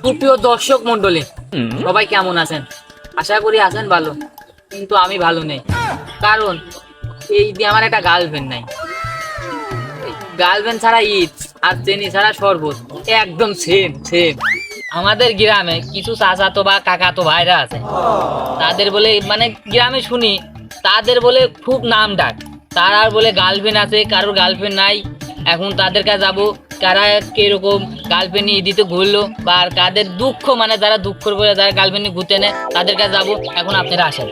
সুপ্রিয় দর্শক মন্ডলী সবাই কেমন আছেন? আশা করি আছেন ভালো কিন্তু আমি ভালো নেই। কারণ এই দিয়ে আমার একটা গার্লফ্রেন্ড নাই। গার্লফ্রেন্ড ছাড়া ঈদ আর চেনি ছাড়া শরবত একদম সেম সেম আমাদের গ্রামে কিছু চাচাতো বা কাকাতো ভাইরা আছে। তাদের বলে মানে গ্রামে শুনি তাদের বলে খুব নাম ডাক। তার আর বলে গার্লফ্রেন্ড আছে কারোর গার্লফ্রেন্ড নাই এখন তাদের কাছে যাব কারা কীরকম গার্লফ্রেন্ড নিয়ে দিতে ঘুরলো বা আর কাদের দুঃখ মানে যারা দুঃখ বলে যারা গার্লফ্রেন্ড ঘুরতে নেয় তাদের কাছে যাব। এখন আপনারা আসেন।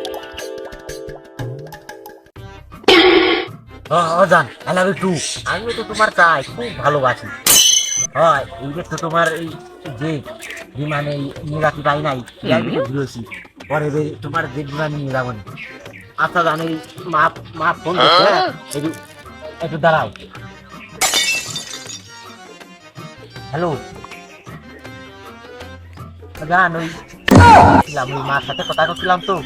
অজান আই লাভ ইউ টু আমি তো তোমার চাই খুব ভালোবাসি। হয় এই যে তো তোমার এই যে বিমানে পাই নাই ঘুরেছি। পরে তোমার যে বিমানে নিয়ে যাব আচ্ছা জানি মা মা ফোন হ্যাঁ? একটু দাঁড়াও। হ্যালো। জান ওই ছিলাম ওই মার সাথে কথা করছিলাম তো।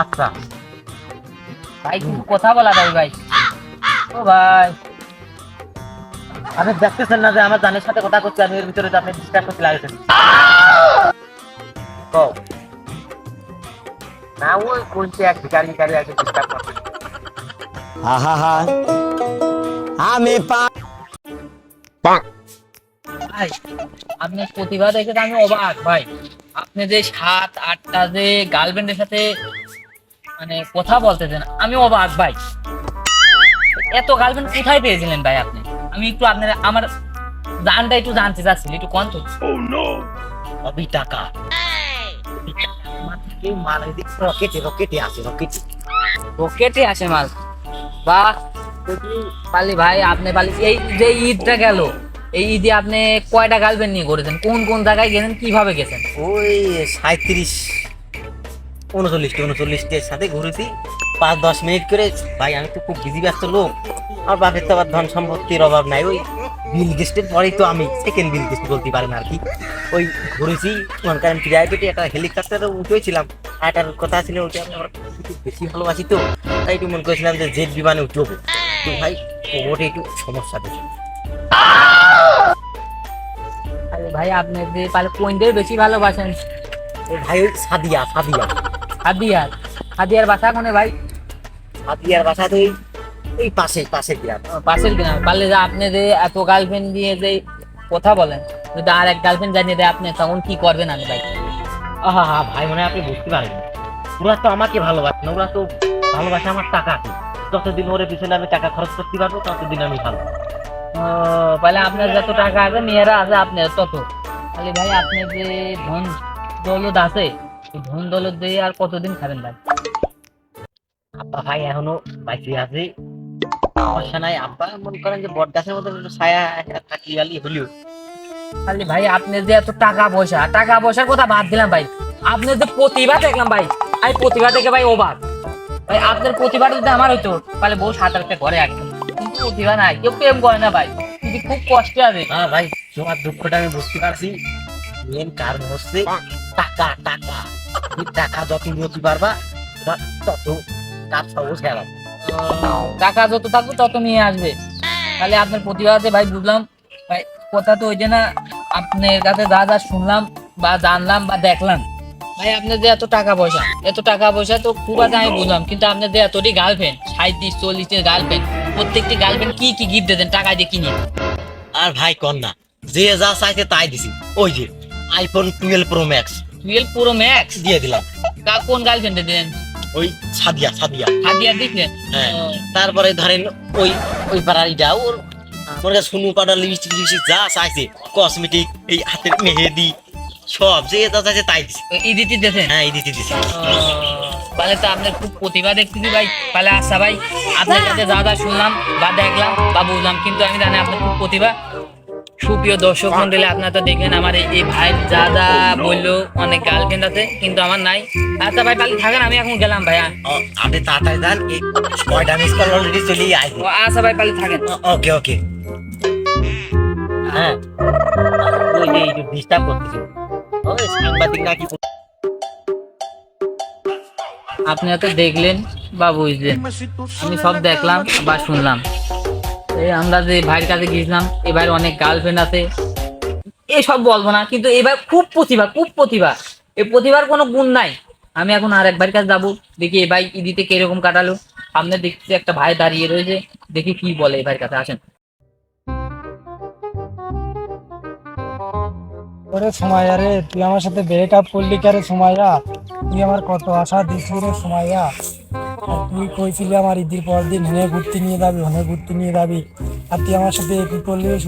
আচ্ছা। ভাই কিন্তু কথা বলা ভাই ভাই। ও ভাই। আপনি দেখতেছেন না যে আমার জানের সাথে কথা করছি আমি এর ভিতরে তো আপনি ডিস্টার্ব করতে লাগেছেন। না ওই কোনছে এক ভিকারি ভিকারি আছে ডিস্টার্ব করতে। আহা। আমি পা ভাই আপনার প্রতিভা দেখে তো আমি অবাক ভাই। আপনি যে সাত আটটা যে গার্লফ্রেন্ডের সাথে মানে কথা বলতেছেন আমি অবাক ভাই। এত গার্লফ্রেন্ড কোথায় পেয়েছিলেন ভাই আপনি? আমি একটু আপনার আমার জানটা একটু জানতে চাচ্ছি একটু কোন তো। সবই টাকা। মাল এদিক রকেটে রকেটে আছে রকেটে পকেটে আসে মাল। বাহ! পালি ভাই আপনি পালি এই যে ঈদটা গেল। এই ঈদে আপনি কয়টা গার্লফ্রেন্ড নিয়ে করেছেন কোন কোন জায়গায় গেছেন? কীভাবে গেছেন? ওই সাঁত্রিশ উনচল্লিশটি, উনচল্লিশটির সাথে ঘুরেছি। পাঁচ, দশ মিনিট করে, ভাই, আমি তো খুব বিজি ব্যস্ত লোক। আর বাপের তো আবার ধন সম্পত্তির অভাব নাই। ওই বিল গেস্টের পরেই তো আমি সেকেন্ড বিল গেস্ট বলতে পারেন আর কি। ওই ঘুরেছি, মনে করেন প্রাইভেটে একটা হেলিকপ্টারে উঠেছিলাম। একটার কথা ছিল, ওটা আমি একটু বেশি ভালোবাসি তো। তাই একটু মনে করেছিলাম যে জেট বিমানে উঠবো। তো ভাই ওটা একটু সমস্যা আরে ভাই আপনি যে পালে কোনদের বেশি ভালোবাসেন? ভাই ওই সাদিয়া সাদিয়া। সাদিয়ার হাদিয়ার বাসা কোনে ভাই? সাদিয়ার বাসা তো ওই ওই পাশে পাশে গ্রাম। পাশের কিনা পারলে যে আপনি যে এত গার্লফ্রেন্ড দিয়ে যে কথা বলেন যদি আর এক গার্লফ্রেন্ড জানিয়ে দেয় আপনি তখন কি করবেন আমি ভাই? আহা হা ভাই মনে হয় আপনি বুঝতে পারেন। ওরা তো আমাকে ভালোবাসে না ওরা তো ভালোবাসে আমার টাকা যতদিন ওরে পিছনে আমি টাকা খরচ করতে পারব ততদিন আমি ভালো। তাহলে আপনার যত টাকা আছে মেয়েরা আছে আপনার তত। তাহলে ভাই আপনি যে ধন দৌলত আছে ধন দৌলত দিয়ে আর কতদিন খাবেন ভাই? আব্বা ভাই এখনও বাইসে আছে। সমস্যা নাই আব্বা। মনে করেন যে বট গাছের একটু ছায়া থাকি হলিও খালি ভাই আপনি যে এত টাকা পয়সা টাকা পয়সার কথা বাদ দিলাম ভাই। আপনি যে প্রতিভা দেখলাম ভাই আমি প্রতিভা দেখে ভাই অবাক ভাই আপনার প্রতিভা যদি আমার হইতো তাহলে বউ সাত আটটা ঘরে একদম কিন্তু প্রতিভা নাই। কেউ প্রেম করে না ভাই। কিন্তু খুব কষ্টে আছে হ্যাঁ ভাই তোমার দুঃখটা আমি বুঝতে পারছি। মেন কারণ হচ্ছে টাকা টাকা। টাকা যত নিতে পারবা তোমার তত কাজ টাকা যত থাকবে তত নিয়ে আসবে। তাহলে আপনার প্রতিভা আছে ভাই বুঝলাম। ভাই কথা তো ওই যে না আপনার কাছে যা যা শুনলাম বা জানলাম বা দেখলাম। ভাই আপনার যে এত টাকা পয়সা এত টাকা পয়সা তো খুব আছে আমি বুঝলাম। কিন্তু আপনার যে এতটি গার্লফ্রেন্ড সাঁত্রিশ চল্লিশের গার্লফ্রেন্ড প্রত্যেকটি গার্লফ্রেন্ড কি কি গিফট দিতেন টাকা দিয়ে কিনে? আর ভাই কন্যা যে যা চাইছে তাই দিছি। ওই যে iPhone twelve pro max twelve পুরো ম্যাক্স দিয়ে দিলাম। কোন গার্লফ্রেন্ডে দিলেন? ওই সাদিয়া সাদিয়া। দিচ্ছেন হ্যাঁ। তারপরে ধরেন ওই ওই পাড়ার ইটা ওর ওর কাছে সুনু পাউডার লিপস্টিক লিপস্টিক যা চাইছে কসমেটিক এই হাতের মেহেদি সব যে যা চাইছে তাই দিছি। ইদিতি দিতেন হ্যাঁ এই দিতে দিছি তাহলে তো আপনার খুব প্রতিভা দেখতেছি ভাই। তাহলে আচ্ছা ভাই আপনার কাছে যা যা শুনলাম বা দেখলাম বা বুঝলাম কিন্তু আমি জানি আপনার খুব প্রতিভা। সুপ্রিয় দর্শক মন্ডলী আপনারা তো দেখলেন আমার এই- ভাই যা যা বলল অনেক গার্লফ্রেন্ড আছে কিন্তু আমার নাই। আচ্ছা ভাই তাহলে থাকেন আমি এখন গেলাম ভাইয়া আপনি তাড়াতাড়ি যান ছয়টা মিস কল অলরেডি চলেই আসবে। আচ্ছা ভাই তাহলে থাকেন। ওকে ওকে হ্যাঁ। ওই যে ডিস্টার্ব করতেছিল ওই সাংবাদিক নাকি আপনারা হয়তো দেখলেন বা বুঝলেন। আমি সব দেখলাম বা শুনলাম। আমরা যে ভাইয়ের কাছে গিয়েছিলাম এই ভাইয়ের অনেক গার্লফ্রেন্ড আছে। এসব বলব না, কিন্তু এবার খুব প্রতিভা খুব প্রতিভা। এই প্রতিভার কোনো গুণ নাই। আমি এখন আর এক ভাইয়ের কাছে যাব। দেখি এই ভাই ইদিতে কীরকম কাটালো। সামনে দেখছি একটা ভাই দাঁড়িয়ে রয়েছে। দেখি কি বলে এই ভাইয়ের কাছে। আসেন। ওরে সুমাইয়া রে, তুই আমার সাথে ব্রেক আপ করলি কে রে সুমাইয়া? তুই আমার কত আশা দিছিলি রে সুমাইয়া? আর তুই কইছিলি আমার ঈদের পর দিন হেনে ঘুরতে নিয়ে যাবি, হেনে ঘুরতে নিয়ে যাবি। আর তুই আমার সাথে কি করলি রে?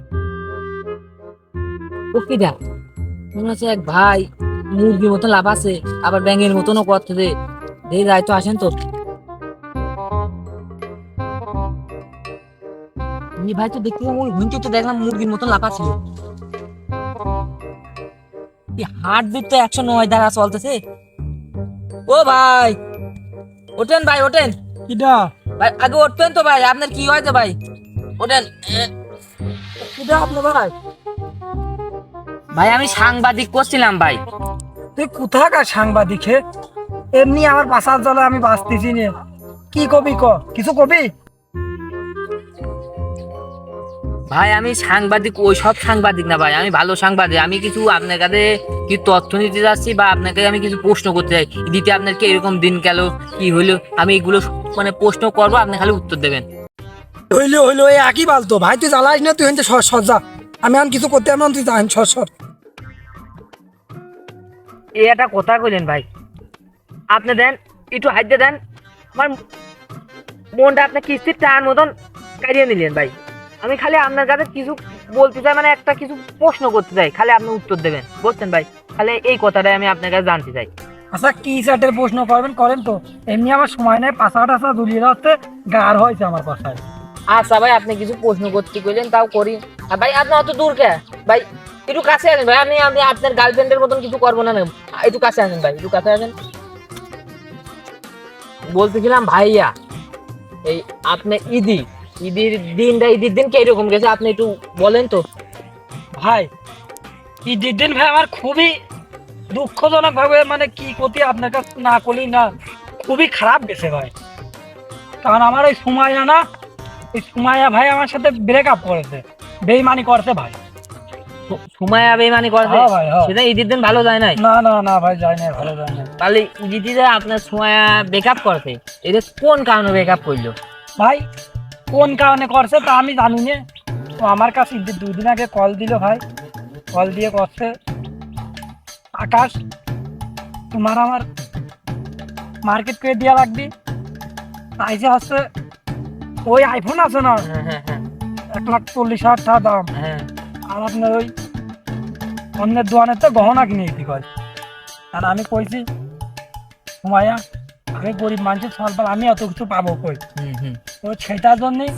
প্রকৃতা মনে হচ্ছে এক ভাই মুরগির মতন লাভ আছে, আবার ব্যাঙের মতনও করতেছে দেখি যাই তো আসেন তো। ভাই তো দেখতে ওই হুইনকে তো দেখলাম মুরগির মতন লাফা ছিল হার্ট বিট তো একশো নয় দ্বারা চলতেছে। ও ভাই ওঠেন ভাই ওঠেন। কিডা? ভাই আগে উঠবেন তো ভাই আপনার কি হয়েছে ভাই? ওঠেন। কিডা আপনি ভাই? ভাই আমি সাংবাদিক করছিলাম ভাই। তুই কোথাকার সাংবাদিক হে? এমনি আমার বাসার জলে আমি বাঁচতেছি নে। কি কবি ক? কিছু কবি? ভাই আমি সাংবাদিক ওই সব সাংবাদিক না ভাই আমি ভালো সাংবাদিক। আমি কিছু আপনার কাছে কি তথ্য নিতে যাচ্ছি বা আপনাকে আমি কিছু প্রশ্ন করতে চাই? দিতে আপনার কি এরকম দিন গেল? কি হইল? আমি এগুলো মানে প্রশ্ন করব আপনি খালি উত্তর দেবেন। হইল হইল এই একই বালতো ভাই তুই জ্বালাস না তুই সর সর যা। আমি এখন কিছু করতে আমি তুই জান সর সর। এই একটা কথা কইলেন ভাই। আপনি দেন একটু হাইতে দেন। আমার মনটা আপনি কিস্তির টান মতন কাটিয়ে নিলেন ভাই। আমি খালি আপনার কাছে কিছু বলতে চাই মানে একটা কিছু প্রশ্ন করতে চাই খালি আপনি উত্তর দেবেন বুঝছেন ভাই? খালি এই কথাটাই আমি আপনার কাছে জানতে চাই। আচ্ছা কি চার্টের প্রশ্ন করবেন করেন তো? এমনি আমার সময় নেই পাশা টাসা দুলিয়ে যাচ্ছে গার হয়েছে আমার পাশায়। আচ্ছা ভাই আপনি কিছু প্রশ্ন করতে কইলেন তাও করি। আর ভাই আপনি অত দূর কে? ভাই একটু কাছে আসেন ভাই আমি আমি আপনার গার্লফ্রেন্ডের মতন কিছু করব না একটু কাছে আসেন ভাই একটু কাছে আসেন। বলতেছিলাম ভাইয়া এই আপনি ঈদি ঈদের দিনটা ঈদের দিন কীরকম গেছে? আপনি একটু বলেন তো। ভাই ঈদের দিন ভাই আমার খুবই দুঃখজনক ভাবে মানে কি ক্ষতি আপনার কাছে না করলি না খুবই খারাপ গেছে ভাই। কারণ আমার এই সুমাইয়া না এই সুমাইয়া ভাই আমার সাথে ব্রেকআপ করেছে বেইমানি করছে ভাই। সু- সময় বেমানি করে হ্যাঁ হ্যাঁ। সেটা ঈদের দিন ভালো যায় নাই? না না না ভাই যায় না ভালো যায় না তাহলে ঈদিতে আপনার সময় বেকআপ করছে? এটা কোন কারণে বেকআপ করল? ভাই কোন কারণে করছে তা আমি জানি না। তো আমার কাছে দুদিন আগে কল দিল ভাই। কল দিয়ে করছে। আকাশ তোমার আমার মার্কেট করে দেওয়া লাগবে। তাইছে হচ্ছে ওই আইফোন আছে না? হ্যাঁ হ্যাঁ হ্যাঁ। এক লাখ চল্লিশ হাজার টাকা দাম। আর আপনার ওই অন্যের দোকানের তো গহনা কিনে দিতে কয় আর আমি কইছি হুমায়া আমি গরিব মানুষের সরকার আমি অত কিছু পাবো কই? হুম হুম। তো সেটার জন্যই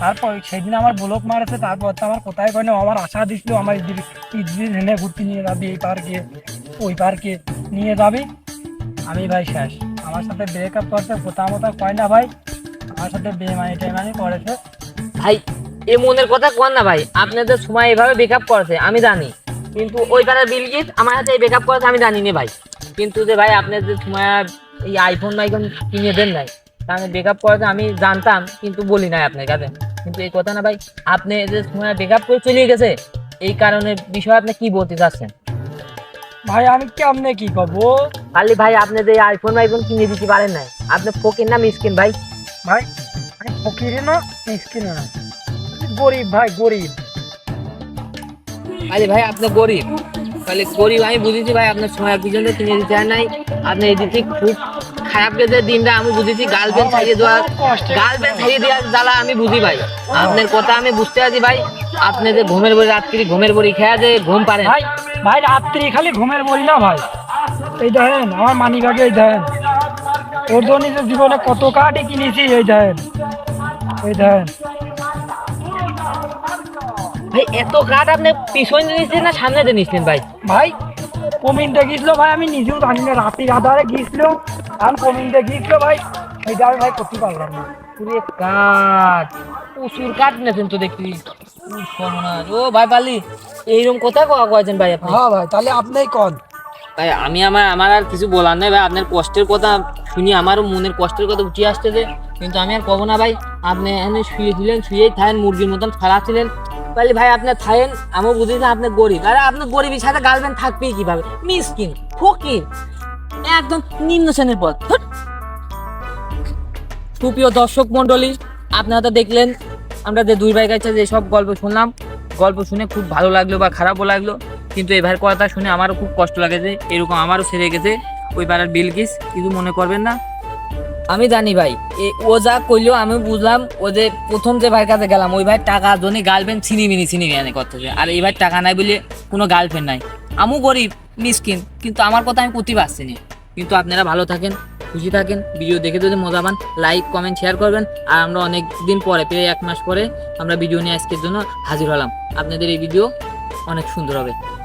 তারপর সেদিন আমার ব্লক মারেছে তারপর তো আমার কোথায় কয় না আমার আশা দিছিল আমার ঈদের হেনে ঘুরতে নিয়ে যাবি এই পার্কে ওই পার্কে নিয়ে যাবি। আমি ভাই শেষ। আমার সাথে ব্রেকআপ করতে কোথা মতো কয় না ভাই আমার সাথে বেমানি টেমানি করেছে। ভাই এ মনের কথা কোন না ভাই আপনাদের সময় এভাবে বেকআপ করেছে আমি জানি। কিন্তু ওই পাড়ার বিলগিত আমার হাতে এই বেকআপ করেছে আমি জানি না ভাই। কিন্তু যে ভাই আপনাদের সময় এই আইফোন মাইফোন কিনে দেন নাই। আমি বেকআপ করেছে আমি জানতাম কিন্তু বলি নাই আপনার কাছে। কিন্তু এই কথা না ভাই আপনি যে সময় বেকআপ করে চলে গেছে এই কারণে বিষয়ে আপনি কি বলতে চাচ্ছেন? ভাই আমি কেমনে কি করব? খালি ভাই আপনি যে আইফোন মাইফোন কিনে দিতে পারেন নাই আপনি ফকির না মিসকিন ভাই? ভাই আমি ফকিরে না মিসকিনে না। গরিব ভাই গরিব। আরে ভাই আপনি গরিব। তাহলে গরিব আমি বুঝেছি ভাই, আপনার সময় পিছনে কিনে দিতে হয় নাই। আপনি এই দিকে খুব খারাপ গেছে দিনটা আমি বুঝেছি গার্লফ্রেন্ড ছাড়িয়ে দেওয়া গার্লফ্রেন্ড ছাড়িয়ে দেওয়ার জ্বালা আমি বুঝি ভাই। আপনার কথা আমি বুঝতে আছি ভাই, আপনি যে ঘুমের বড়ি, রাত্রি ঘুমের বড়ি খেয়া যে ঘুম পারেন। ভাই ভাই, রাত্রি খালি ঘুমের বলি না ভাই। এই দেখেন, আমার মানি ব্যাগে এই দেখেন। ওর জন্য জীবনে কত কাঠই কিনেছি, এই দেখেন। এই দেখেন। ভাই এত কাঠ আপনি পিছনে নিয়েছেন না সামনে দিয়ে নিয়েছিলেন ভাই? ভাই কমিনটা গিয়েছিল ভাই আমি নিজেও জানি না রাত্রি আধারে গিয়েছিল আর কমিনটা গিয়েছিল ভাই এইটা আমি ভাই করতে পারলাম না। পুরে কাঠ প্রচুর কাঠ নিয়েছেন তো সর্বনাশ। ও ভাই পালি এইরকম কথা কওয়া কয়েছেন ভাই আপনি? হ্যাঁ ভাই তাহলে আপনিই কন। ভাই আমি আমার আমার আর কিছু বলার নেই ভাই আপনার কষ্টের কথা শুনি আমারও মনের কষ্টের কথা উঠে আসতেছে কিন্তু আমি আর কব না ভাই আপনি এখানে শুয়েছিলেন শুয়েই থাকেন মুরগির মতন ফেলাচ্ছিলেন বলি, ভাই, আপনি থাকেন, আমিও বুঝেছি আপনি গরিব। আরে, আপনি গরিবের সাথে গার্লফ্রেন্ড থাকবেই কীভাবে? মিসকিন, ফকির, একদম নিম্ন শ্রেণির পথ। সুপ্রিয় দর্শক মন্ডলী আপনারা তো দেখলেন, আমরা যে দুই ভাই কাছে যে সব গল্প শুনলাম। গল্প শুনে খুব ভালো লাগল বা খারাপও লাগল, কিন্তু এবার কথা শুনে আমারও খুব কষ্ট লাগেছে এরকম আমারও সেরে গেছে। ওই পাড়ার বিলকিস, কিছু মনে করবেন না। আমি জানি ভাই। এ- ও যা কইলো, আমি বুঝলাম, ও যে প্রথম যে ভাইয়ের কাছে গেলাম, ওই ভাই টাকা জন্য গার্লফ্রেন্ড ছিনি মিনি ছিনি মিনি করতেছে আর এই ভাই টাকা নাই বলে কোনো গার্লফ্রেন্ড নাই। আমিও গরিব, মিসকিন, কিন্তু আমার কথা আমি করতে পারছি না। কিন্তু আপনারা ভালো থাকেন, খুশি থাকেন ভিডিও দেখে যদি মজা পান লাইক কমেন্ট শেয়ার করবেন। আর আমরা অনেক দিন পরে, প্রায় এক মাস পরে, আমরা ভিডিও নিয়ে আজকের জন্য হাজির হলাম। আপনাদের এই ভিডিও অনেক সুন্দর হবে।